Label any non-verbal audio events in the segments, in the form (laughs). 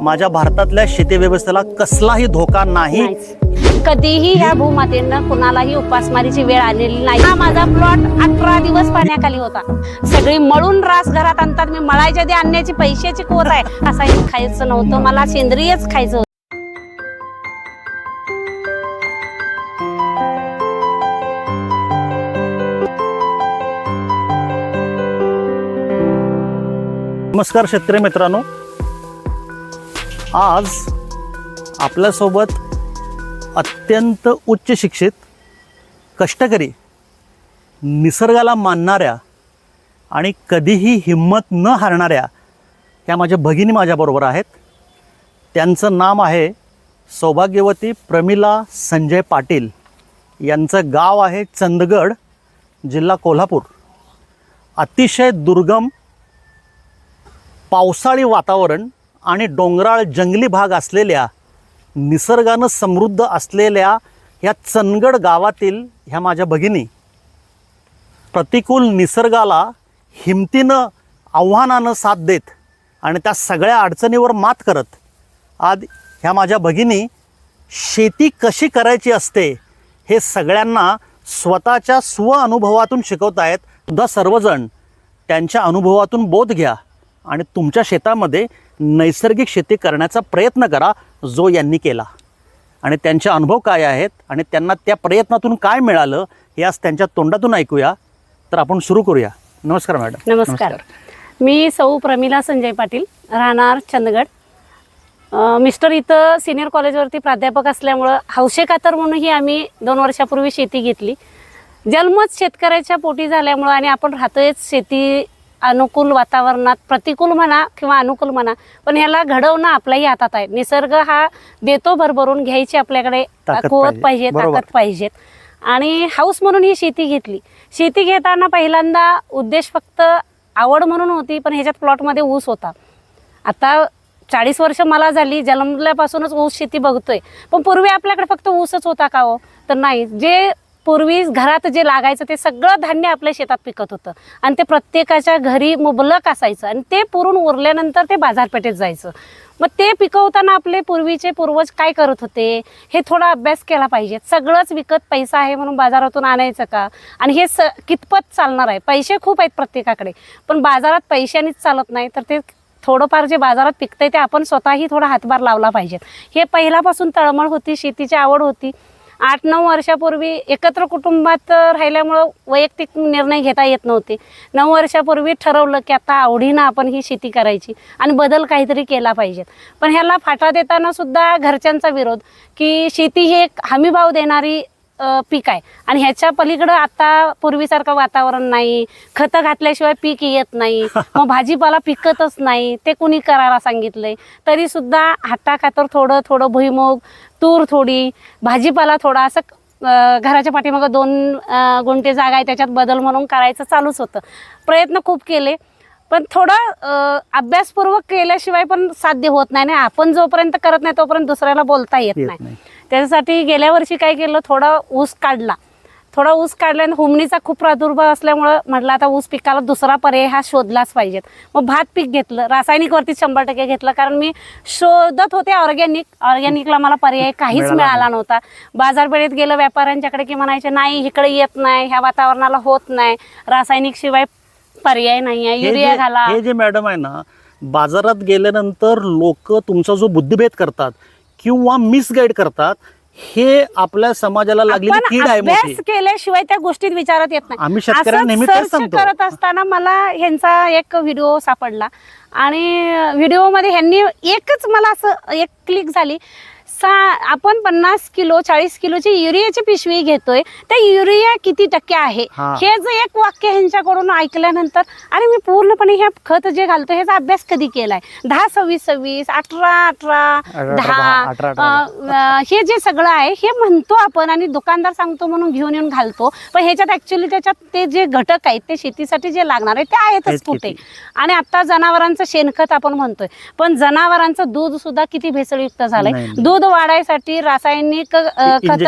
माझ्या भारतातल्या शेती व्यवस्थेला कसलाही धोका नाही. कधीही ह्या भूमातेनं कुणालाही उपासमारीची वेळ आलेली नाही. हा माझा प्लॉट अठरा दिवस पाण्याखाली होता. सगळी मळून रास घरात आणतात. मी मळायच्या आधी आणण्याची पैशाची कोत आहे. असं खायचं नव्हतं. मला सेंद्रियच खायचं. नमस्कार शेतकरी मित्रांनो. आज आपल्यासोबत अत्यंत उच्च शिक्षित कष्टकरी निसर्गाला मानणाऱ्या आणि कधीही हिंमत न हारणाऱ्या या माझ्या भगिनी माझ्याबरोबर आहेत. त्यांचं नाम आहे सौभाग्यवती प्रमिला संजय पाटील. यांचं गाव आहे चंदगड जिल्हा कोल्हापूर. अतिशय दुर्गम पावसाळी वातावरण आणि डोंगराळ जंगली भाग असलेल्या निसर्गानं समृद्ध असलेल्या ह्या चनगड गावातील ह्या माझ्या भगिनी प्रतिकूल निसर्गाला हिमतीनं आव्हानानं साथ देत आणि त्या सगळ्या अडचणीवर मात करत आज ह्या माझ्या भगिनी शेती कशी करायची असते हे सगळ्यांना स्वतःच्या स्व अनुभवातून शिकवत आहेत. सुद्धा सर्वजण त्यांच्या अनुभवातून बोध घ्या आणि तुमच्या शेतामध्ये नैसर्गिक शेती करण्याचा प्रयत्न करा जो यांनी केला. आणि त्यांचे अनुभव काय आहेत आणि त्यांना त्या प्रयत्नातून काय मिळालं हे आज त्यांच्या तोंडातून ऐकूया. तर आपण सुरू करूया. नमस्कार मॅडम. नमस्कार. मी सौ प्रमिला संजय पाटील राहणार चंदगड. मिस्टर इथं सिनियर कॉलेजवरती प्राध्यापक असल्यामुळं हौशे कातर म्हणूनही आम्ही दोन वर्षापूर्वी शेती घेतली. जन्मच शेतकऱ्याच्या पोटी झाल्यामुळं आणि आपण राहतोयच शेती अनुकूल वातावरणात प्रतिकूल म्हणा किंवा अनुकूल म्हणा पण ह्याला घडवणं आपल्याही हातात आहे. निसर्ग हा देतो भरभरून घ्यायची आपल्याकडे कुवत पाहिजे. ताकद पाहिजेत. आणि हाऊस म्हणून ही शेती घेतली. शेती घेताना पहिल्यांदा उद्देश फक्त आवड म्हणून होती पण ह्याच्यात प्लॉटमध्ये ऊस होता. आता चाळीस वर्ष मला झाली जन्मल्यापासूनच ऊस शेती बघतोय. पण पूर्वी आपल्याकडे फक्त ऊसच होता का हो? तर नाही. जे पूर्वी घरात जे लागायचं ते सगळं धान्य आपल्या शेतात पिकत होतं. आणि ते प्रत्येकाच्या घरी मुबलक असायचं. आणि ते पुरून उरल्यानंतर ते बाजारपेठेत जायचं. मग ते पिकवताना आपले पूर्वीचे पूर्वज काय करत होते? हे थोडा अभ्यास केला पाहिजे. सगळंच विकत पैसा आहे म्हणून बाजारातून आणायचं का? आणि हे स कितपत चालणार आहे? पैसे खूप आहेत प्रत्येकाकडे. पण बाजारात पैशानेच चालत नाही. तर ते थोडंफार जे बाजारात पिकतंय ते आपण स्वतःही थोडा हातभार लावला पाहिजेत हे पहिल्यापासून तळमळ होती. शेतीची आवड होती. आठ नऊ वर्षापूर्वी एकत्र कुटुंबात राहिल्यामुळं वैयक्तिक निर्णय घेता येत नव्हते. नऊ वर्षापूर्वी ठरवलं की आता आवडीनं आपण ही शेती करायची आणि बदल काहीतरी केला पाहिजेत पण ह्याला फाटा देताना सुद्धा घरच्यांचा विरोध की शेती ही एक हमीभाव देणारी पीक आहे. आणि ह्याच्या पलीकडं आता पूर्वीसारखं वातावरण नाही. खतं घातल्याशिवाय पीक येत नाही. (laughs) मग भाजीपाला पिकतच नाही. ते कुणी करायला सांगितलंय? तरी सुद्धा हाताखातर थोडं थोडं भुईमुग तूर थोडी भाजीपाला थोडा असं घराच्या पाठीमागं दोन गुंठे जागा आहे त्याच्यात बदल म्हणून करायचं चालूच होतं. प्रयत्न खूप केले. पण थोडं अभ्यासपूर्वक केल्याशिवाय पण साध्य होत नाही ना. आपण जोपर्यंत करत नाही तोपर्यंत दुसऱ्याला बोलता येत नाही. त्याच्यासाठी गेल्या वर्षी काय केलं थोडा ऊस काढला. थोडा ऊस काढल्याने हुमणीचा खूप प्रादुर्भाव असल्यामुळं म्हटलं आता ऊस पिकाला दुसरा पर्याय हा शोधलाच पाहिजेत. मग भात पीक घेतलं रासायनिकवरती शंभर टक्के घेतलं कारण मी शोधत होते ऑर्गॅनिक. ऑर्गॅनिकला मला पर्याय काहीच मिळाला. नव्हता. बाजारपेठेत गेलं व्यापाऱ्यांच्याकडे की म्हणायचे नाही इकडे येत नाही ह्या वातावरणाला होत नाही. रासायनिक शिवाय पर्याय नाही आहे युरिया घाला. हे जे मॅडम आहे ना बाजारात गेल्यानंतर लोक तुमचा जो बुद्धिभेद करतात किंवा मिसगाईड करतात हे आपल्या समाजाला लागलेली कीड आहे मोठी. अभ्यास केल्याशिवाय त्या गोष्टीत विचारात येत नाही. आम्ही शेतकऱ्यांना असंच नेहमी तेच search सांगतो. करत असताना मला ह्यांचा एक व्हिडिओ सापडला. आणि व्हिडिओमध्ये ह्यांनी एकच मला असं एक क्लिक झाली. सा आपण पन्नास किलो चाळीस किलोची युरियाची पिशवी घेतोय त्या युरिया किती टक्के आहे हा. हे जे एक वाक्य ह्यांच्याकडून ऐकल्यानंतर अरे मी पूर्णपणे हे खत जे घालतो ह्याचा अभ्यास कधी केलाय दहा सव्वीस सव्वीस अठरा अठरा अठरा, दहा अठरा, अठरा. अं, अं, हे जे सगळं आहे हे म्हणतो आपण आणि दुकानदार सांगतो म्हणून घेऊन येऊन घालतो पण ह्याच्यात ऍक्च्युली त्याच्यात ते जे घटक आहेत ते शेतीसाठी जे लागणार आहे ते आहेत आहेतच कुठे किती. आणि आता जनावरांचं शेणखत आपण म्हणतोय पण जनावरांचं दूध सुद्धा किती भेसळयुक्त झालंय नाही, नाही. दूध वाढायसाठी रासायनिक खत.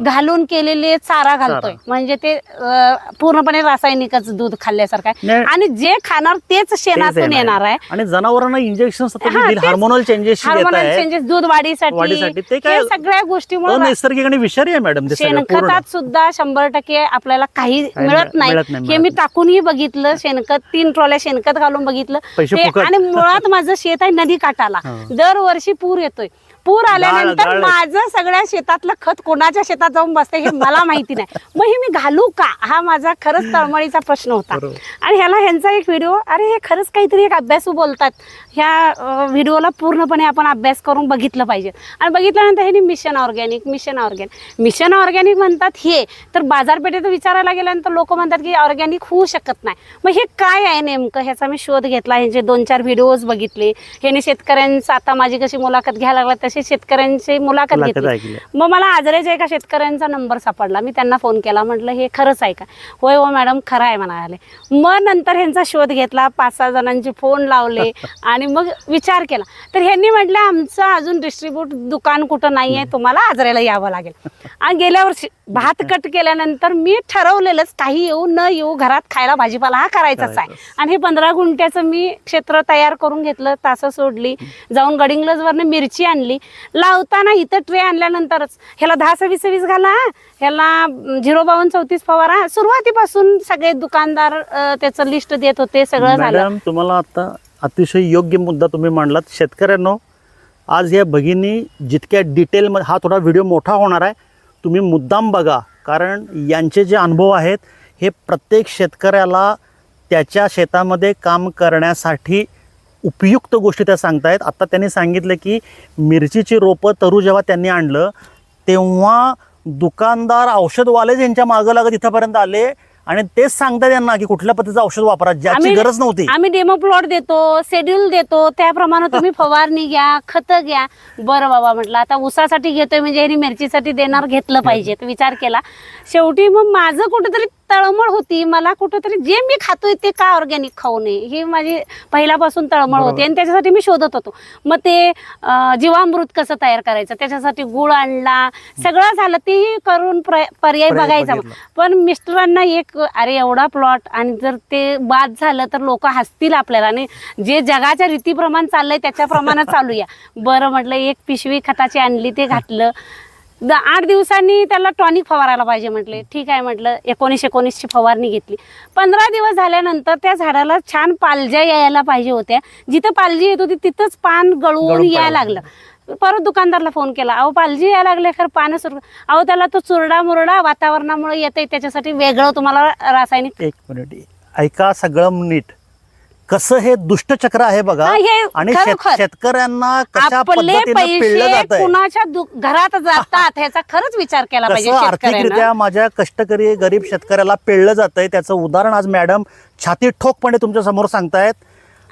घालून केलेले चारा घालतोय. म्हणजे ते पूर्णपणे रासायनिकच दूध खाल्ल्यासारखं आहे. आणि जे खाणार तेच शेणातून येणार आहे आणि जनावरांना injection. Hormonal changes hormonal changes दूध वाढीसाठी वाढीसाठी ते काय- सगळ्या गोष्टीमुळे अनैसर्गिक आणि विषारी आहे मॅडम शेणखतात सुद्धा शंभर टक्के आपल्याला काही मिळत नाही हे मी टाकूनही बघितलं शेणखत तीन ट्रॉल्या शेणखत घालून बघितलं. आणि मुळात माझं शेत आहे नदी काठाला. दरवर्षी पूर येतोय पूर आल्यानंतर गाळ- माझं सगळ्या शेतातलं खत कोणाच्या शेतात जाऊन बसते हे मला माहिती नाही. मग हे मी घालू का? हा माझा खरंच तळमळीचा प्रश्न होता. बरोबर. आणि ह्याला ह्यांचा एक व्हिडिओ अरे हे खरंच काहीतरी एक अभ्यासू बोलतात. ह्या अं, व्हिडिओला पूर्णपणे आपण अभ्यास करून बघितलं पाहिजे. आणि बघितल्यानंतर ह्यांनी mission organic mission organic mission organic म्हणतात हे. तर बाजारपेठेत विचारायला गेल्यानंतर लोक म्हणतात की ऑर्गॅनिक होऊ शकत नाही. मग हे काय आहे नेमकं? ह्याचा मी शोध घेतला. ह्यांचे दोन चार व्हिडिओज बघितले. ह्यांनी शेतकऱ्यांचं आता माझी कशी मुलाखत घ्यायला लागला तशी शेतकऱ्यांची मुलाखत मुलाखत घेतली. ऐकली. मग मला आजरेच्या एका शेतकऱ्यांचा नंबर सापडला. मी त्यांना फोन केला. म्हटलं हे खरंच आहे का? होय हो मॅडम खरं आहे म्हणाले. मग नंतर ह्यांचा शोध घेतला. पाच सहा जणांचे फोन लावले (laughs) आणि मग विचार केला. तर ह्यांनी म्हटलं आमचं अजून डिस्ट्रीब्यूट दुकान कुठं नाही आहे तुम्हाला आजरेला यावं लागेल. आणि गेल्या वर्षी भात कट केल्यानंतर मी ठरवलेलंच काही येऊ न येऊ घरात खायला भाजीपाला हा करायचाच आहे. आणि हे पंधरा गुंठ्याचं मी क्षेत्र तयार करून घेतलं तासं सोडली. जाऊन गडिंग्लजवरनं मिरची आणली. लावताना इथं ट्रे आणल्यानंतरच. ह्याला दहा सव्वीस सव्वीस घाला ह्याला झिरो बावन्न चौतीस फवारा. सुरुवातीपासून सगळे दुकानदार त्याचं लिस्ट देत होते सगळं झालं. तुम्हाला आता अतिशय योग्य मुद्दा तुम्ही मांडलात. शेतकऱ्यांनो आज या भगिनी जितक्या डिटेलमध्ये हा थोडा व्हिडिओ मोठा होणार आहे. तुम्ही मुद्दाम बघा कारण यांचे जे अनुभव आहेत हे प्रत्येक शेतकऱ्याला त्याच्या शेतामध्ये काम करण्यासाठी उपयुक्त गोष्टी त्या सांगतायत. आता त्यांनी सांगितलं की मिरचीची रोपं तरू जेव्हा त्यांनी आणलं तेव्हा दुकानदार औषधवाले यांच्या मागं लागत इथंपर्यंत आले आणि तेच सांगतात त्यांना की कुठल्या पद्धतीचं औषध वापरा ज्याची आम्ही- गरज नव्हती. आम्ही डेमो प्लॉट देतो शेड्यूल देतो त्याप्रमाणे तुम्ही (laughs) फवारणी घ्या खत घ्या. बरं बाबा म्हटलं आता ऊसासाठी घेतोय म्हणजे मिरचीसाठी देणार घेतलं पाहिजे विचार केला. शेवटी मग माझं कुठेतरी तळमळ होती. मला कुठेतरी जे मी खातोय ते का ऑर्गॅनिक खाऊ नये? ही माझी पहिल्यापासून तळमळ होती. आणि त्याच्यासाठी मी शोधत होतो. मग ते जीवामृत कसं तयार करायचं? त्याच्यासाठी गुळ आणला. सगळं झालं. तेही करून प्र- पर्याय बघायचा. पण मिस्टरांना एक अरे एवढा प्लॉट आणि जर ते बाद झालं तर लोक हसतील आपल्याला. आणि जे जगाच्या रीतीप्रमाणे चाललंय त्याच्याप्रमाणे चालूया. बरं म्हटलं एक पिशवी खताची आणली ते घातलं. द आठ दिवसांनी त्याला टॉनिक फवारायला पाहिजे म्हटले. ठीक आहे म्हटलं. एकोणीस एकोणीसची फवारणी घेतली. पंधरा दिवस झाल्यानंतर त्या झाडाला छान पालज्या यायला पाहिजे होत्या. जिथं पालजी येत होती तिथंच पान गळून यायला लागलं. परत दुकानदारला फोन केला. अहो पालजी यायला लागले खरं पानं सुरू अहो त्याला तो चुरडा मुरडा वातावरणामुळे येते त्याच्यासाठी वेगळं तुम्हाला रासायनिक एक मिनिट. ऐका सगळं नीट. कसं हे दुष्टचक्र आहे बघा हा, हे आणि शेत- खरोखर. शेतकऱ्यांना कशा आपले पद्धतीनं पिळलं पैसे जात आहे कुणाच्या दु- घरात जातात ह्याचा खरंच विचार केला पाहिजे शेतकऱ्यांना. आर्थिकरित्या माझ्या कष्टकरी गरीब शेतकऱ्याला पिळलं जात आहे त्याचं उदाहरण आज मॅडम छाती ठोकपणे तुमच्यासमोर सांगतायत.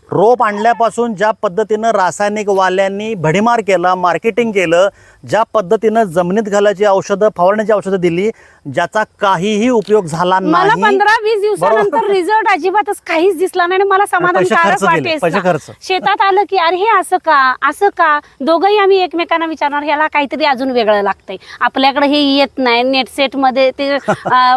रोप आणल्यापासून ज्या पद्धतीनं रासायनिक वाल्यांनी भडीमार केला मार्केटिंग केलं ज्या पद्धतीनं जमिनीत घालायची औषधं फवारण्याची औषधं दिली ज्याचा काहीही उपयोग झाला मला नाही. पंधरा वीस दिवसानंतर बरोबर. रिझल्ट अजिबातच काहीच दिसला नाही आणि मला समाधानकारक खर्च केले, वाटेल पैसे खर्च. शेतात आलं की अरे हे असं का? असं का? दोघंही आम्ही एकमेकांना विचारणार ह्याला काहीतरी अजून वेगळं लागतंय. आपल्याकडे हे येत नाही. नेट सेटमध्ये ते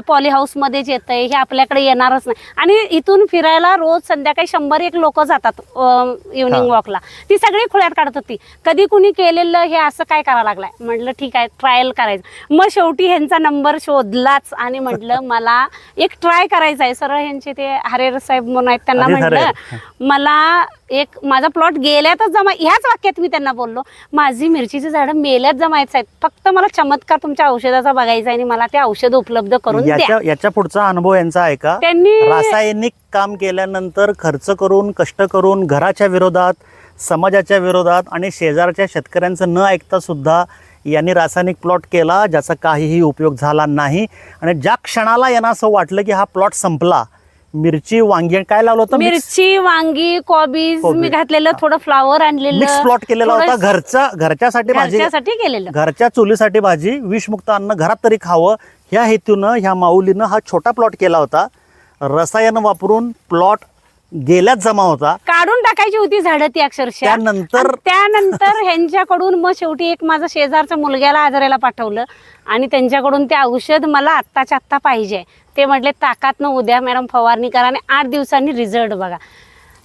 पॉली हाऊस मध्येच येतंय. हे आपल्याकडे येणारच नाही. आणि इथून फिरायला रोज संध्याकाळी शंभर एक लोक जातात. इव्हनिंग हा. वॉकला ती सगळी खुळ्यात काढत होती. कधी कुणी केलेलं हे असं काय करावं लागलाय? म्हटलं ठीक आहे ट्रायल करायचं. मग शेवटी ह्यांचा नंबर शोधलाच आणि म्हटलं (laughs) मला एक ट्राय करायचा आहे सरळ ह्यांचे ते हरेर साहेब म्हणून आहेत त्यांना. म्हटलं मला एक माझा प्लॉट गेल्यातच जमा ह्याच वाक्यात मी त्यांना बोललो माझी मिरचीची झाडं मेल्यात जमायचं आहेत फक्त मला चमत्कार तुमच्या औषधाचा बघायचा आहे आणि मला ते औषध उपलब्ध करून द्या. याच्या याच्या पुढचा अनुभव यांचा आहे का? त्यांनी रासायनिक काम केल्यानंतर खर्च करून कष्ट करून घराच्या विरोधात समाजाच्या विरोधात आणि शेजारच्या शेतकऱ्यांचं न ऐकता सुद्धा यांनी रासायनिक प्लॉट केला ज्याचा काहीही उपयोग झाला नाही. आणि ज्या क्षणाला यांना असं वाटलं की हा प्लॉट संपला मिरची वांगी काय लावलं होतं? मिक्स मिरची वांगी कॉबीज कोबी. मी घातलेलं थोडं फ्लावर आणलेलं. मिक्स प्लॉट केलेला होता. थोडं घरचा घरच्यासाठी भाजी घरच्यासाठी केलेलं. घरच्या चुलीसाठी भाजी. विषमुक्त अन्न घरात तरी खावं. ह्या हेतूनं ह्या माऊलीनं हा छोटा प्लॉट केला होता. रसायन वापरून प्लॉट गेल्यात जमा होता. काढून टाकायची होती झाडं ती अक्षरशः. त्यानंतर आणि त्यानंतर ह्यांच्याकडून मग शेवटी एक माझं शेजारच्या मुलग्याला आजाराला पाठवलं. आणि त्यांच्याकडून ते औषध मला आत्ताच्या आत्ता पाहिजे. ते म्हटले ताकातनं उद्या मॅडम फवारणी करा आणि आठ दिवसांनी रिझल्ट बघा.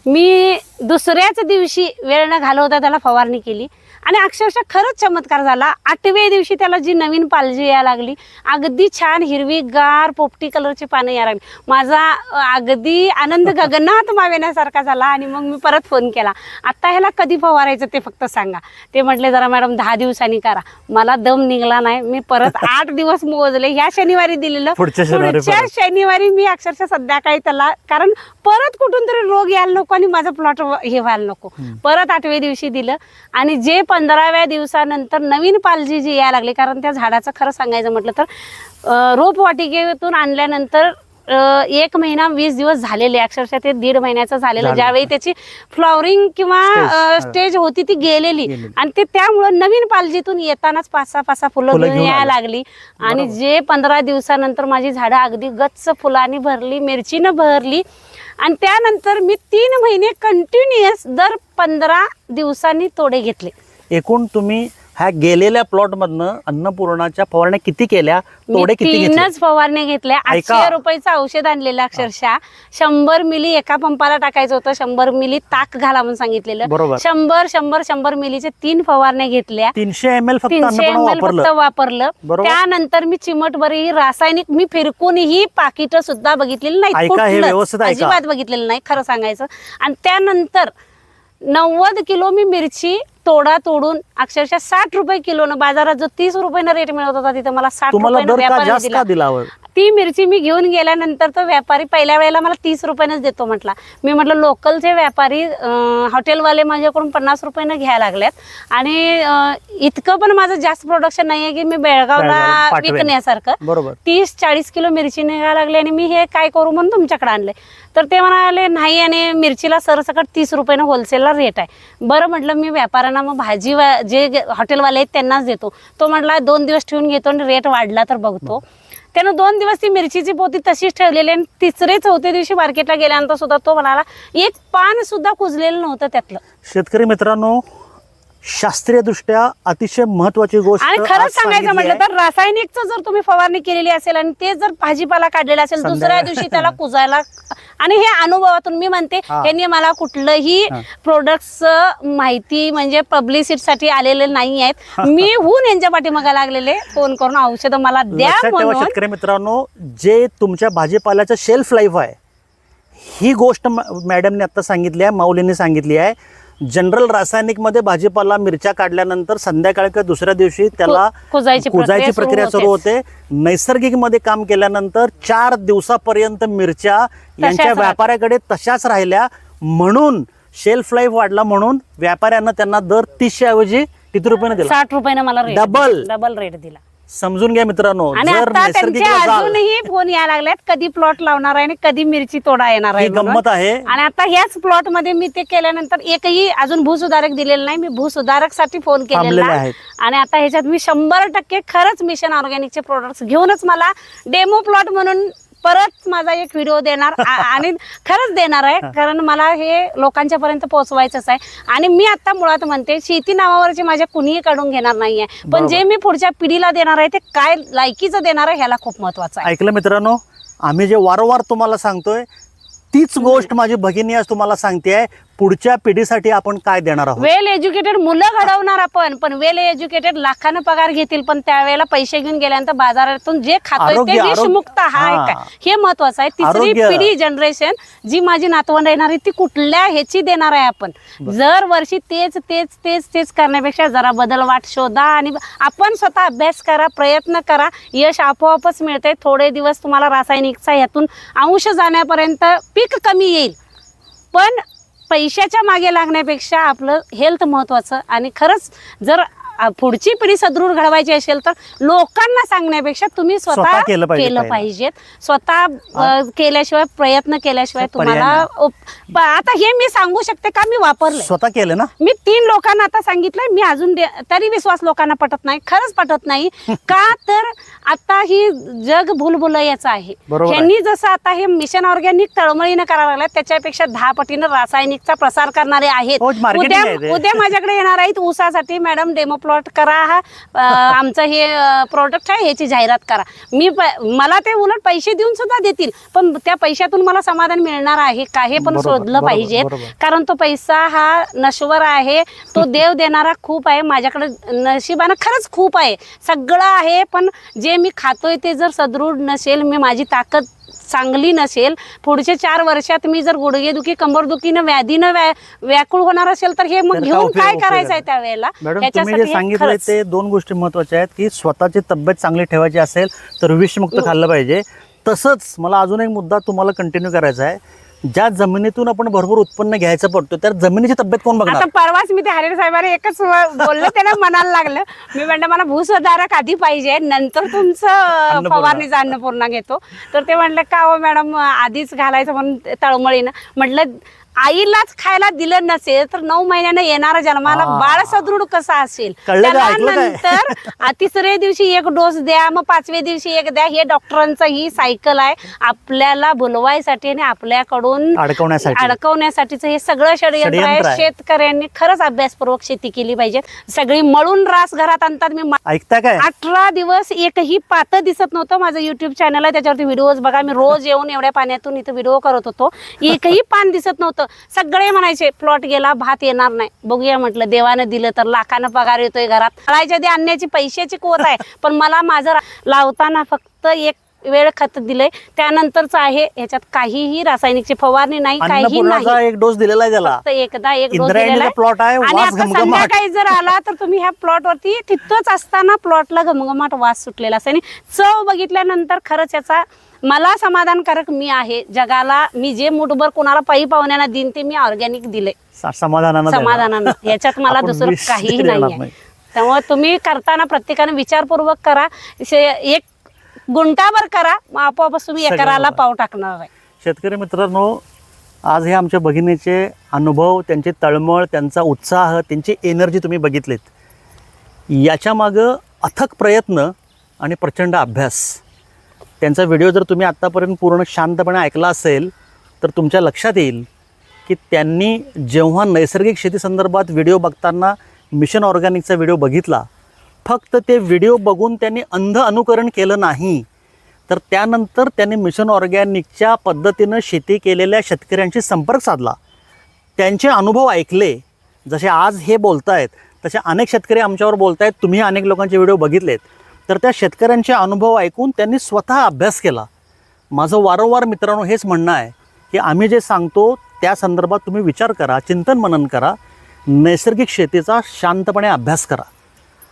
मी दुसऱ्याच दिवशी वेळ न घालवता त्याला फवारणी केली. आणि अक्षरशः खरंच चमत्कार झाला. आठव्या दिवशी त्याला जी नवीन पालजी यायला लागली अगदी छान हिरवी गार पोपटी कलरची पानं यायला लागली. माझा अगदी आनंद (laughs) गगनात मावेण्यासारखा झाला आणि मग मी परत फोन केला. आत्ता ह्याला कधी फवारायचं ते फक्त सांगा. ते म्हटले जरा मॅडम दहा दिवसांनी करा. मला दम निघला नाही. मी परत (laughs) आठ दिवस मोजले. ह्या शनिवारी दिलेलं. पुढच्या. शनिवारी मी अक्षरशः संध्याकाळी त्याला कारण परत कुठून तरी रोग यायला नको आणि माझं प्लॉट हे व्हायला नको परत आठव्या दिवशी दिलं आणि जे पंधराव्या दिवसानंतर नवीन पालजी जी यायला लागली कारण त्या झाडाचं खरं सांगायचं म्हटलं तर रोपवाटिकेतून आणल्यानंतर एक महिना वीस दिवस झालेले अक्षरशः ते दीड महिन्याचं झालेलं झालं. ज्यावेळी त्याची फ्लॉवरिंग किंवा. स्टेज होती ती गेलेली. आणि ते त्यामुळं नवीन पालजीतून येतानाच पाच सहा पाच सहा फुलं घेऊन यायला. लागली आणि. जे पंधरा दिवसानंतर माझी झाडं अगदी गच्च फुलांनी भरली मिरचीनं भरली आणि त्यानंतर मी तीन महिने कंटिन्युअस दर पंधरा दिवसांनी तोडे घेतले. एकूण तुम्ही ह्या गेलेल्या प्लॉट मधनं अन्नपूर्णाच्या फवारण्या किती केल्या? तोडे किती घेतले? तीनच फवारण्या घेतल्या. ऐका. आठशे रुपयाचं औषध आणलेलं अक्षरशः. शंभर मिली एका पंपाला टाकायचं होतं. शंभर मिली ताक घाला म्हणून सांगितलेलं. बरोबर. शंभर शंभर शंभर मिलीचे तीन फवारण्या घेतल्या. तीनशे एम एल फक्त तीनशे अन्नपूर्णा एम एल फक्त वापरलं. वापरलं. बरोबर. त्यानंतर मी चिमटभरी ही रासायनिक मी फिरकूनही पाकिट सुद्धा बघितलेली नाही ऐका, हे व्यवस्थित ऐका. अजिबात बघितलेलं नाही खरं सांगायचं. आणि त्यानंतर नव्वद किलो मी मिरची तोडा तोडून अक्षरशः साठ रुपये किलोनं बाजारात जो तीस रुपयानं रेट मिळत होता तिथं मला साठ तुम्हाला रुपयानं दर का व्यापाऱ्याने जास्त दिला? ती मिरची मी घेऊन गेल्यानंतर तो व्यापारी पहिल्या वेळेला मला तीस रुपयानंच देतो म्हटला. मी म्हटलं लोकलचे व्यापारी हॉटेलवाले माझ्याकडून पन्नास रुपयानं घ्यायला लागल्यात आणि इतकं पण माझं जास्त प्रोडक्शन नाही आहे की मी बेळगावला. विकण्यासारखं. बरोबर. तीस चाळीस किलो मिरची निघायला लागली आणि मी हे काय करू म्हणून तुमच्याकडे आणले. तर ते म्हणाले नाही आणि मिरचीला सरसकट तीस रुपयानं होलसेलला रेट आहे. बरं म्हटलं मी व्यापाऱ्यांना मग भाजी जे हॉटेलवाले आहेत त्यांनाच देतो. तो म्हटला दोन दिवस ठेवून घेतो आणि रेट वाढला तर बघतो. त्यानं दोन दिवस ती मिरचीची पोती तशीच ठेवलेली आणि तिसरे चौथ्या दिवशी मार्केटला गेल्यानंतर सुद्धा तो म्हणाला एक पान सुद्धा कुजलेलं नव्हतं त्यातलं. शेतकरी मित्रांनो शास्त्रीय दृष्ट्या अतिशय महत्वाची गोष्ट आणि खरंच सांगायचं म्हटलं. तर रासायनिकचं जर तुम्ही फवारणी केलेली असेल आणि ते जर भाजीपाला काढलेला असेल दुसऱ्या दिवशी त्याला (laughs) कुजायला आणि हे अनुभवातून मी म्हणते हा. यांनी मला कुठलंही. प्रोडक्टच माहिती म्हणजे पब्लिसिटीसाठी आलेले नाही आहेत मी होऊन यांच्या पाठीमागा लागलेले फोन करून औषधं मला द्या शेतकरी मित्रांनो जे तुमच्या भाजीपाल्याचं शेल्फ लाईफ आहे ही गोष्ट मॅडमने आता सांगितली आहे माऊलीने सांगितली आहे जनरल रासायनिकमध्ये भाजीपाला मिरच्या काढल्यानंतर संध्याकाळी किंवा दुसऱ्या दिवशी त्याला कुजायची प्रक्रिया सुरू होते. नैसर्गिकमध्ये काम केल्यानंतर चार दिवसापर्यंत मिरच्या यांच्या. व्यापाऱ्याकडे तशाच राहिल्या. म्हणून शेल्फ लाईफ वाढला म्हणून व्यापाऱ्यांना त्यांना दर तीसशे ऐवजी किती रुपयाने दिला? साठ रुपयानं मला Double. डबल. रेट दिला. समजून घ्या मित्रांनो आणि जर आता नैसर्गिक त्यांचे जाल अजूनही फोन यायला लागल्यात कधी प्लॉट लावणार आहे आणि कधी मिरची तोडा येणार आहे ही म्हणून. गंमत आहे आणि आता ह्याच प्लॉटमध्ये मी ते केल्यानंतर एकही अजून भूसुधारक दिलेलं नाही मी भूसुधारकसाठी फोन केलेला थांबलेले आहे. आहेत. आणि आता ह्याच्यात मी शंभर टक्के खरंच मिशन ऑर्गॅनिकचे प्रोडक्ट्स घेऊनच मला डेमो प्लॉट म्हणून परत माझा एक व्हिडिओ देणार. आणि खरंच देणार आहे. कारण मला हे लोकांच्या पर्यंत पोहोचवायचंच आहे. आणि मी आता मुळात म्हणते शेती नावावरचे माझ्या कुणीही काढून घेणार नाहीये. पण. जे मी पुढच्या पिढीला देणार आहे ते काय लायकीचं देणार आहे ह्याला खूप महत्वाचं आहे. ऐकलं मित्रांनो? आम्ही जे वारंवार तुम्हाला सांगतोय तीच गोष्ट माझी भगिनी आज तुम्हाला सांगते पुढच्या पिढीसाठी आपण काय देणार आहोत? वेल एज्युकेटेड मुलं घडवणार आपण पण वेल एज्युकेटेड लाखानं पगार घेतील पण त्यावेळेला पैसे घेऊन गेल्यानंतर बाजारातून जे खातोय आरोग्य, ते आरोग्य. विषमुक्त हा हा. आहे काय हे महत्वाचं आहे. तिसरी आरोग्य. पिढी जनरेशन जी माझी नातवंड येणार आहे ती कुठल्या ह्याची देणार आहे आपण? जर वर्षी तेच तेच तेच तेच करण्यापेक्षा जरा बदल वाट शोधा आणि आपण स्वतः अभ्यास करा प्रयत्न करा. यश आपोआपच मिळते थोडे दिवस तुम्हाला रासायनिकचा ह्यातून अंश जाण्यापर्यंत पीक कमी येईल. पण पैशाच्या मागे लागण्यापेक्षा आपलं हेल्थ महत्त्वाचं आणि खरंच जर पुढची पिढी सदृढ घडवायची असेल तर लोकांना सांगण्यापेक्षा तुम्ही स्वतः केलं. पाहिजेत. स्वतः केल्याशिवाय प्रयत्न केल्याशिवाय तुम्हाला आता हे मी सांगू शकते का? मी वापरले स्वतः केलं ना? मी तीन लोकांना आता सांगितलंय. मी अजून तरी विश्वास लोकांना पटत नाही. खरंच पटत नाही. (laughs) का तर आता ही जग भूलभुलयाचं आहे. ह्यांनी जसं आता हे मिशन ऑर्गॅनिक तळमळीनं करायला लागलं त्याच्यापेक्षा दहा पटीनं रासायनिकचा प्रसार करणारे आहेत. हो, उद्या. उद्या माझ्याकडे येणार आहेत ऊसासाठी मॅडम डेमो प्लॉट करा हा. आमचं हे प्रोडक्ट आहे ह्याची जाहिरात करा. मी प- मला ते उलट पैसे देऊन सुद्धा देतील. पण त्या पैशातून मला समाधान मिळणार आहे का हे पण शोधलं पाहिजे. कारण तो पैसा हा नश्वर आहे. तो (laughs) देव देणारा खूप आहे. माझ्याकडे नशिबानं खरंच खूप आहे. सगळं आहे पण जे मी खातोय ते जर सदृढ नसेल मी माझी ताकद चांगली नसेल पुढच्या चार वर्षात मी जर गुडघेदुखी कंबरदुखीनं व्याधीनं व्या व्याकुळ होणार असेल तर हे मग घेऊन काय करायचं आहे? त्यावेळेला हे खरंच. ते दोन गोष्टी महत्त्वाच्या आहेत की स्वतःची तब्येत चांगली ठेवायची असेल तर विषमुक्त खाल्लं पाहिजे तसंच मला अजून एक मुद्दा तुम्हाला कंटिन्यू करायचा आहे ज्या जमिनीतून आपण भरपूर उत्पन्न घ्यायचं पडतो त्या जमिनीची तब्येत कोण बघणार? आता परवाच मी ते हरेर साहेबांना एकच बोलले त्यांना मनाला लागलं. मी म्हणलं मला भूसुधारक आधी पाहिजे नंतर तुमचं अन्नपूर्णा. फवारणीचा अन्नपूर्णा घेतो. तर ते म्हणलं का हो मॅडम आधीच घालायचं म्हणून तळमळीनं. म्हटलं आईलाच खायला दिलं नसेल तर नऊ महिन्यानं येणारा जन्माला. बाळ सदृढ कसा असेल? कळलं का? ऐकलं काय? नंतर तिसऱ्या दिवशी एक डोस द्या मग पाचव्या दिवशी एक द्या. हे डॉक्टरांचं ही सायकल आहे. आपल्याला भुलवायसाठी आणि आपल्याकडून अडकवण्यासाठी. अडकवण्यासाठीच हे सगळं षडयंत्र षडयंत्र आहे. आहे. शेतकऱ्यांनी खरंच अभ्यासपूर्वक शेती केली पाहिजे. सगळी मळून रास घरात आणतात. मी मा- ऐकता काय? अठरा दिवस एकही पात दिसत नव्हतं माझं युट्यूब चॅनल आहे. त्याच्यावरती व्हिडिओज बघा. मी रोज येऊन एवढ्या पाण्यातून इथं व्हिडिओ करत होतो. एकही पान दिसत नव्हतं. सगळे म्हणायचे प्लॉट गेला भात येणार नाही. बघूया म्हटलं देवानं दिलं तर लाखानं पगार येतोय घरात. फळायच्या आधी आणण्याची पैशाची कुवत आहे (laughs) पण मला माझं लावताना फक्त एक वेळ खत दिलंय. त्यानंतरच आहे ह्याच्यात काहीही रासायनिकची फवारणी नाही काही नाही. एक डोस दिलेला आहे त्याला. एकदा एक डोस दिलेला. प्लॉट आहे आणि आता संध्याकाळी जर आला तर तुम्ही ह्या प्लॉट वरती तिथंच असताना प्लॉटला घमघमाट वास सुटलेला असते आणि चव बघितल्यानंतर खरंच याचा मला समाधानकारक मी आहे. जगाला मी जे मुठभर कोणाला पायी पाहुण्यांना देईन ते मी ऑर्गॅनिक दिले समाधानानं. समाधानानं. याच्यात मला दुसरं काहीही नाही. त्यामुळे तुम्ही करताना प्रत्येकाने विचारपूर्वक करा. एक गुंटाभर करा. मग आपोआपच तुम्ही एकराला. पाव टाकणार आहे. शेतकरी मित्रांनो आज हे आमच्या भगिनीचे अनुभव त्यांचे तळमळ त्यांचा उत्साह त्यांची एनर्जी तुम्ही बघितलीत. याच्या मागं अथक प्रयत्न आणि प्रचंड अभ्यास. त्यांचा व्हिडिओ जर तुम्ही आत्तापर्यंत पूर्ण शांतपणे ऐकला असेल तर तुमच्या लक्षात येईल की त्यांनी जेव्हा नैसर्गिक शेतीसंदर्भात व्हिडिओ बघताना मिशन ऑर्गॅनिकचा व्हिडिओ बघितला फक्त ते व्हिडिओ बघून त्यांनी अंध अनुकरण केलं नाही तर त्यानंतर त्यांनी मिशन ऑर्गॅनिकच्या पद्धतीनं शेती केलेल्या शेतकऱ्यांशी संपर्क साधला. त्यांचे अनुभव ऐकले. जसे आज हे बोलत आहेत तसे अनेक शेतकरी आमच्यावर बोलत आहेत तुम्ही अनेक लोकांचे व्हिडिओ बघितलेत. तर त्या शेतकऱ्यांचे अनुभव ऐकून त्यांनी स्वतः अभ्यास केला. माझं वारंवार मित्रांनो हेच म्हणणं आहे की आम्ही जे सांगतो त्या संदर्भात तुम्ही विचार करा चिंतन मनन करा नैसर्गिक शेतीचा शांतपणे अभ्यास करा.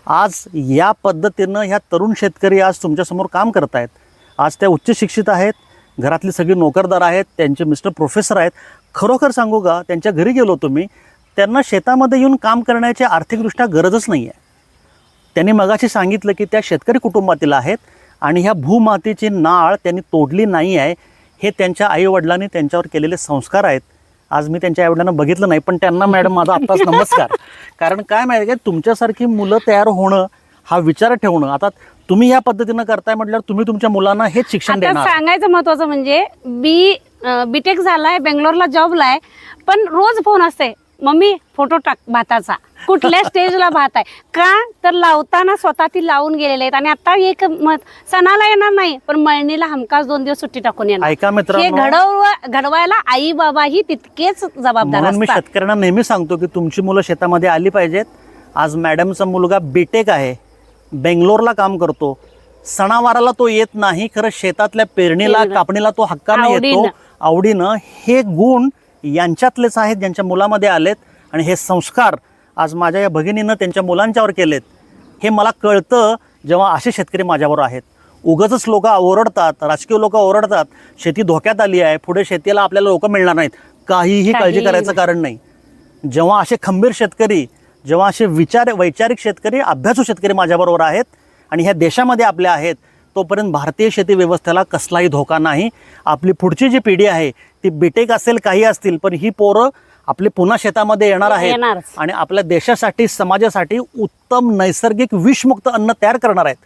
आज या पद्धतीनं ह्या तरुण शेतकरी आज तुमच्यासमोर काम करत आहेत. आज त्या उच्च शिक्षित आहेत घरातली सगळी नोकरदार आहेत त्यांचे मिस्टर प्रोफेसर आहेत. खरोखर सांगू का त्यांच्या घरी गेलो तुम्ही त्यांना शेतामध्ये येऊन काम करण्याची आर्थिकदृष्ट्या गरजच नाही आहे त्यांनी मगाशी सांगितलं की त्या शेतकरी कुटुंबातील आहेत आणि ह्या भूमातीची नाळ त्यांनी तोडली नाही आहे. हे त्यांच्या आईवडिलांनी त्यांच्यावर केलेले संस्कार आहेत. आज मी त्यांच्या आईवडिलांना बघितलं नाही पण त्यांना मॅडम माझा आत्ताच नमस्कार. कारण काय माहिती आहे तुमच्यासारखी मुलं तयार होणं हा विचार ठेवणं आता तुम्ही ह्या पद्धतीनं करताय म्हटल्यावर तुम्ही तुमच्या मुलांना हेच शिक्षण देणार. सांगायचं महत्वाचं म्हणजे बी बीटेक झालाय बेंगलोरला जॉबला आहे पण रोज फोन असते. मम्मी फोटो टाक भाताचा. कुठल्या (laughs) स्टेजला भात आहे? का? तर लावताना स्वतः ती लावून गेलेले आहेत. आणि आता एक मत सणाला येणार नाही पण मळणीला हमखास दोन दिवस सुट्टी टाकून येणार. हे घडव घडवायला आई बाबा ही तितकेच जबाबदार मी शेतकऱ्यांना नेहमी सांगतो की तुमची मुलं शेतामध्ये आली पाहिजेत. आज मॅडमचा मुलगा बीटेक आहे. बेंगलोरला काम करतो. सणावाराला तो येत नाही. खरं शेतातल्या पेरणीला. कापणीला तो हक्काने येतो. आवडीनं. हे गुण यांच्यातलेच आहेत ज्यांच्या मुलामध्ये आलेत आणि हे संस्कार आज माझ्या या भगिनीनं त्यांच्या मुलांच्यावर केलेत हे मला कळतं जेव्हा असे शेतकरी माझ्यावर आहेत. उगच लोक ओरडतात राजकीय लोक ओरडतात शेती धोक्यात आली आहे पुढे शेतीला आपल्याला लोक मिळणार नाहीत. काहीही काळजी करायचं कारण नाही. जेव्हा असे खंबीर शेतकरी जेव्हा असे विचार वैचारिक शेतकरी अभ्यासू शेतकरी माझ्याबरोबर आहेत आणि ह्या देशामध्ये आपल्या आहेत तोपर्यंत भारतीय शेती व्यवस्थेला कसलाही धोका नाही. आपली पुढची जी पिढी आहे ती बीटेक असेल काही असतील पण ही पोरं आपले पुन्हा शेतामध्ये येणार आहेत. आणि आपल्या देशासाठी समाजासाठी उत्तम नैसर्गिक विषमुक्त अन्न तयार करणार आहेत.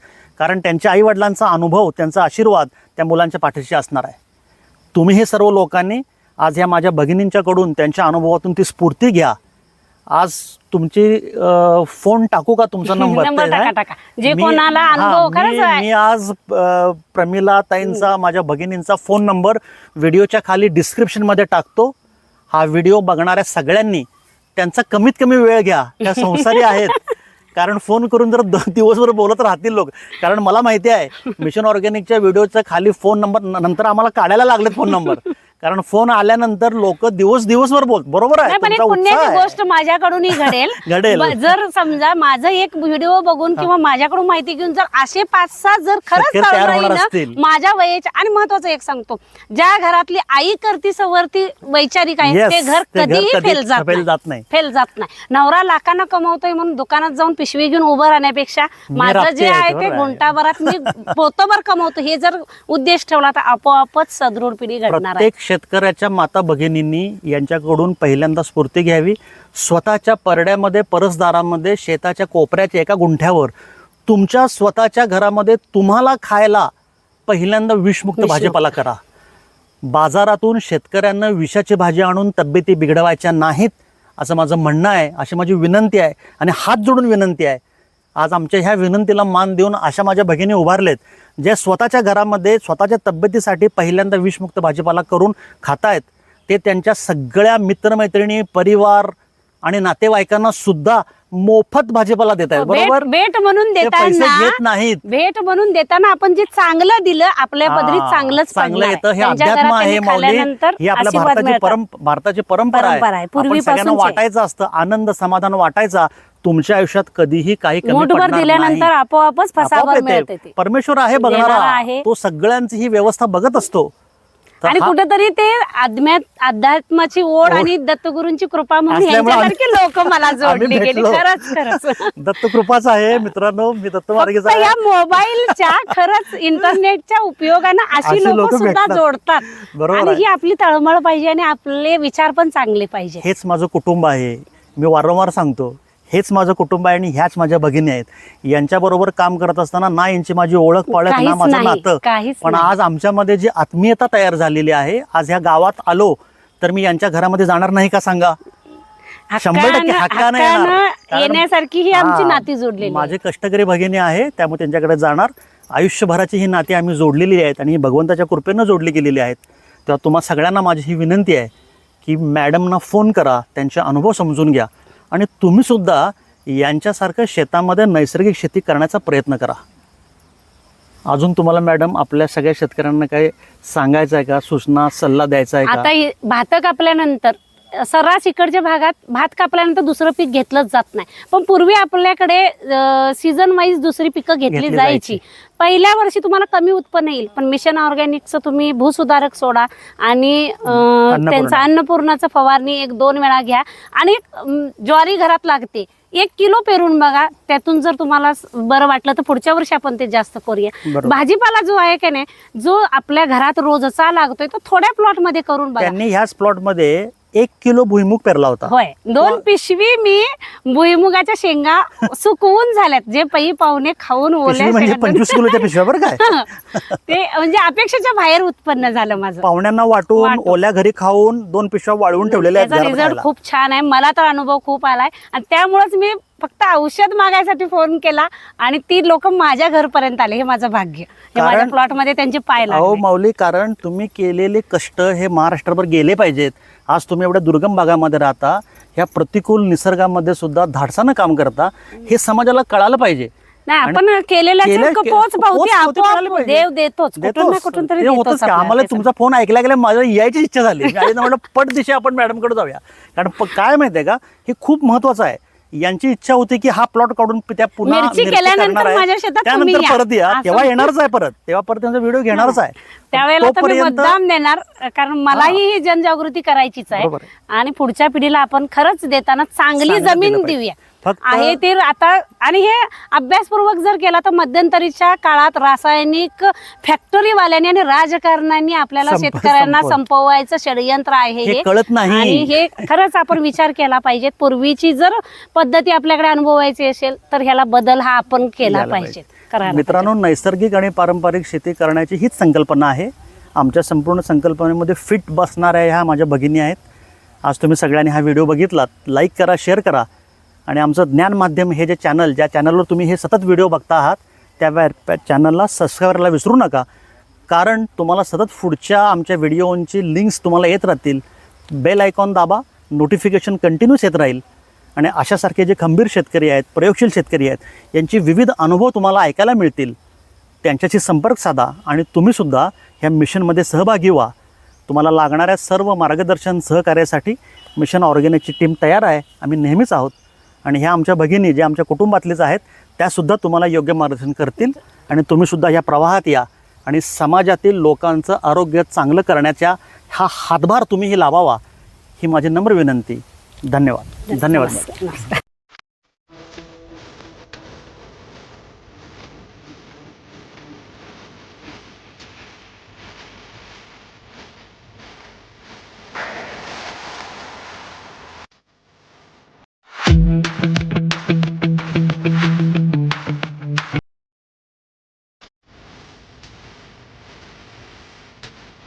कारण त्यांच्या आईवडिलांचा अनुभव त्यांचा आशीर्वाद त्या मुलांच्या पाठीशी असणार आहे. तुम्ही हे सर्व लोकांनी आज ह्या माझ्या भगिनींच्याकडून त्यांच्या अनुभवातून ती स्फूर्ती घ्या. आज तुमची फोन टाकू का तुमचा (laughs) नंबर नंबर ते टाका, आहे? टाका. जे मी- कोणाला हा, खरंच मी- आहे. मी आज अ, प्रमिला ताईंचा माझ्या भगिनींचा फोन नंबर व्हिडिओच्या खाली डिस्क्रिप्शनमध्ये टाकतो हा व्हिडिओ बघणाऱ्या सगळ्यांनी त्यांचा कमीत कमी वेळ घ्या त्या संसारी आहेत (laughs) कारण फोन करून जर द- दिवसभर बोलत राहतील लोक कारण मला माहिती आहे (laughs) मिशन ऑर्गॅनिकच्या व्हिडिओच्या खाली फोन नंबर नंतर आम्हाला काढायला लागलेत फोन नंबर कारण फोन आल्यानंतर लोक दिवस दिवसभर बोलत बरोबर आहे नाही पण एक तुमचा उत्साह पुण्याची आहे. गोष्ट माझ्याकडूनही घडेल (laughs) घडेल. ब- जर समजा माझं एक व्हिडिओ बघून किंवा माझ्याकडून माहिती घेऊन जर असे पाच सहा जर खरंच तयार होणार असतील. माझ्या वयाच्या आणि महत्वाचं एक सांगतो ज्या घरातली आई करती सवरती वैचारिक आहे Yes, ते घर ते घर कधीही कधी फेल जात जात नाही. फेल जात नाही नवरा लाखांना कमवतोय म्हणून दुकानात जाऊन पिशवी घेऊन उभं राहण्यापेक्षा माझं राबते जे आहे, आहे ते बरोबर आहे. गुंटाभरात मी (laughs) पोतभर कमवतो हे जर उद्देश ठेवला तर आपोआपच सदृढ पिढी घडणार आहे प्रत्येक शेतकऱ्याच्या माता भगिनींनी यांच्याकडून पहिल्यांदा स्फूर्ती घ्यावी. स्वतःच्या परड्यामध्ये परसदारामध्ये शेताच्या कोपऱ्याच्या एका गुंठ्यावर. तुमच्या स्वतःच्या घरामध्ये तुम्हाला खायला पहिल्यांदा विषमुक्त. भाजीपाला करा. बाजारातून शेतकऱ्यांना विषाची भाजी आणून तब्येती बिघडवायच्या नाहीत असं माझं म्हणणं आहे अशी माझी विनंती आहे आणि हात जोडून विनंती आहे. आज आमच्या ह्या विनंतीला मान देऊन अशा माझ्या भगिनी उभारलेत जे स्वतःच्या घरामध्ये स्वतःच्या तब्येतीसाठी पहिल्यांदा विषमुक्त भाजीपाला करून खातायत ते त्यांच्या सगळ्या मित्रमैत्रिणी परिवार आणि नातेवाईकांना सुद्धा मोफत भाजीपाला देत आहेत बरोबर भेट म्हणून ते पैसे देताना घेत नाहीत भेट म्हणून देताना आपण जे चांगलं दिलं आपल्या पदरी हा, चांगलंच चांगलं आहे. येतं हे अध्यात्म आहे माऊली ही आपल्या भारताची भारताची परंपरा आहे. आहे. वाटायचं असतं आनंद समाधान वाटायचा तुमच्या आयुष्यात कधीही काही कमी मूठभर पडणार दिल्यानंतर नाही. आपोआपच आपोआप फसावर येते. मिळते ते. परमेश्वर आहे देणारा बघणारा तो सगळ्यांची ही व्यवस्था बघत असतो तर आणि हा- कुठेतरी ते अध्यात्माची ओढ. आणि दत्तगुरूंची कृपा म्हणून असल्यामुळे आम्ही- यांच्यासारखी लोक मला आम्ही जोडली गेली भेटलो. खरंच खरंच (laughs) दत्त कृपाच आहे मित्रांनो मी दत्त मार्गीचा फक्त या आहे मोबाईलच्या (laughs) खरंच इंटरनेटच्या उपयोगानं अशी अशी लोक लोकं सुद्धा भेटतात. जोडतात बरोबर आणि आहे. ही आपली तळमळ पाहिजे आणि आपले विचार पण चांगले पाहिजे हेच माझं कुटुंब आहे मी वारंवार सांगतो हेच माझं कुटुंब आहे आणि ह्याच माझ्या भगिनी आहेत. यांच्याबरोबर काम करत असताना ना यांची माझी ओळख पाळख ना काहीच माझं नाही, नातं. काहीच पण नाही. आज आमच्यामध्ये जी आत्मीयता तयार झालेली आहे आज ह्या गावात आलो तर मी यांच्या घरामध्ये जाणार नाही का सांगा? शंभर टक्के हक्कानं- हक्कानं येणार. हक्कानं कारण- येण्यासारखी ही आमची हा, नाती जोडलेली माझे कष्टकरी भगिनी आहे त्यामुळे त्यांच्याकडे जाणार. आयुष्यभराची ही नाती आम्ही जोडलेली आहेत आणि ही भगवंताच्या कृपेनं जोडली गेलेली आहेत. तेव्हा तुम्हा सगळ्यांना माझी ही विनंती आहे की मॅडमना फोन करा त्यांचे अनुभव समजून घ्या. आणि तुम्ही सुद्धा यांच्यासारखं शेतामध्ये नैसर्गिक शेती करण्याचा प्रयत्न करा. अजून तुम्हाला मॅडम आपल्या सगळ्या शेतकऱ्यांना काही सांगायचं आहे का? सूचना सल्ला द्यायचा आहे आता का हे भात कापल्यानंतर सर्रास इकडच्या भागात भात कापल्यानंतर दुसरं पीक घेतलंच जात नाही पण पूर्वी आपल्याकडे सीझन वाईज दुसरी पिकं घेतली जायची. पहिल्या वर्षी तुम्हाला कमी उत्पन्न येईल पण मिशन ऑर्गॅनिकचं तुम्ही भूसुधारक सोडा आणि. त्यांचं अन्नपूर्णाचं फवारणी एक दोन वेळा घ्या आणि ज्वारी घरात लागते एक किलो पेरून बघा त्यातून जर तुम्हाला बरं वाटलं तर पुढच्या वर्षी आपण ते जास्त करूया. भाजीपाला जो आहे का नाही जो आपल्या घरात रोजचा लागतोय तो थोड्या प्लॉटमध्ये करून बघा ह्याच प्लॉटमध्ये एक किलो भुईमुग पेरला होता. होय. दोन पिशवी मी भुईमुगाच्या शेंगा सुकवून झाल्यात जे पै पाहुणे खाऊन पिशवी म्हणजे शेंगा- पंचवीस किलोच्या पिशव्या बरं काय? (laughs) ते म्हणजे अपेक्षेच्या बाहेर उत्पन्न झालं माझं. पाहुण्यांना वाटून वाटून. ओल्या घरी खाऊन दोन पिशव्या वाळवून ठेवलेल्या आहेत त्याचा घरात रिझल्ट खायला. खूप छान आहे. मला तर अनुभव खूप आलाय. आणि त्यामुळेच मी फक्त औषध मागायसाठी फोन केला आणि ती लोक माझ्या घरपर्यंत आले. हे माझं भाग्य. हे माझ्या कारण- प्लॉटमध्ये त्यांचे पाय अहो लागले माऊली कारण तुम्ही केलेले कष्ट हे महाराष्ट्रभर गेले पाहिजेत. आज तुम्ही एवढ्या दुर्गम भागामध्ये राहता ह्या प्रतिकूल निसर्गामध्ये सुद्धा धाडसानं काम करता हे समाजाला कळालं पाहिजे. नाही आणि आपण केलेल्या केलं- पोच के- पावती पोच पावती मिळाली आपोआप पाहिजे. देव देतोच. कुठून ना देतोच. कुठून तरी ते होतच देतोच की आम्हाला. तुमचा फोन ऐकला गेला माझ्या यायची इच्छा झाली. मी म्हटलं पट दिशा आपण मॅडमकडे जाऊया. कारण प- काय माहितीये का? हे खूप महत्वाचं आहे. यांची इच्छा होती की हा प्लॉट काढून त्या पुन्हा मिरची केल्यानंतर. माझ्या शेतात तुम्ही त्यानंतर या. परत या असं. तेव्हा येणारच आहे परत तेव्हा परत त्यांचा व्हिडिओ घेणारच आहे त्यावेळेला तर मी तोपर्यंत- देणार कारण मलाही ही जनजागृती करायचीच आहे बरोबर आहे. आणि पुढच्या पिढीला आपण खरंच देताना चांगली चांगलं जमीन पाहिजे. देऊया फक्त आहे ते आता आणि हे अभ्यासपूर्वक जर केला तर मध्यंतरीच्या काळात रासायनिक फॅक्टरीवाल्यांनी आणि राजकारण्यांनी आपल्याला संप- शेतकऱ्यांना संपवलं. संपवायचं षडयंत्र आहे हे हे. कळत नाही. आणि हे खरंच आपण विचार केला पाहिजे. पूर्वीची जर पद्धती आपल्याकडे अनुभवायची असेल तर ह्याला बदल हा आपण केला यायला पाहिजे. करायला मित्रांनो नैसर्गिक आणि पारंपरिक शेती करण्याची हीच संकल्पना आहे. आमच्या संपूर्ण संकल्पनेमध्ये फिट बसणाऱ्या ह्या माझ्या भगिनी आहेत. आज तुम्ही सगळ्यांनी हा व्हिडिओ बघितलात. लाईक करा शेअर करा. आणि आमचं ज्ञान माध्यम हे जे चॅनल ज्या चॅनलवर तुम्ही हे सतत व्हिडिओ बघता आहात त्या चॅनलला सबस्क्राईब करायला विसरू नका. कारण तुम्हाला सतत पुढच्या आमच्या व्हिडिओंची लिंक्स तुम्हाला येत राहतील. बेल आयकॉन दाबा नोटिफिकेशन कंटिन्यूस येत राहील. आणि अशासारखे जे खंबीर शेतकरी आहेत प्रयोगशील शेतकरी आहेत यांची विविध अनुभव तुम्हाला ऐकायला मिळतील. त्यांच्याशी संपर्क साधा आणि तुम्हीसुद्धा ह्या मिशनमध्ये सहभागी व्हा. तुम्हाला लागणाऱ्या सर्व मार्गदर्शन सहकार्यासाठी मिशन ऑर्गॅनिकची टीम तयार आहे. आम्ही नेहमीच आहोत. आणि ह्या आमच्या भगिनी ज्या आमच्या कुटुंबातलेच आहेत त्यासुद्धा तुम्हाला योग्य मार्गदर्शन करतील आणि तुम्हीसुद्धा ह्या प्रवाहात या. आणि समाजातील लोकांचं आरोग्य चांगलं करण्याच्या हा हातभार तुम्हीही लावावा ही माझी नम्र विनंती. धन्यवाद. धन्यवाद.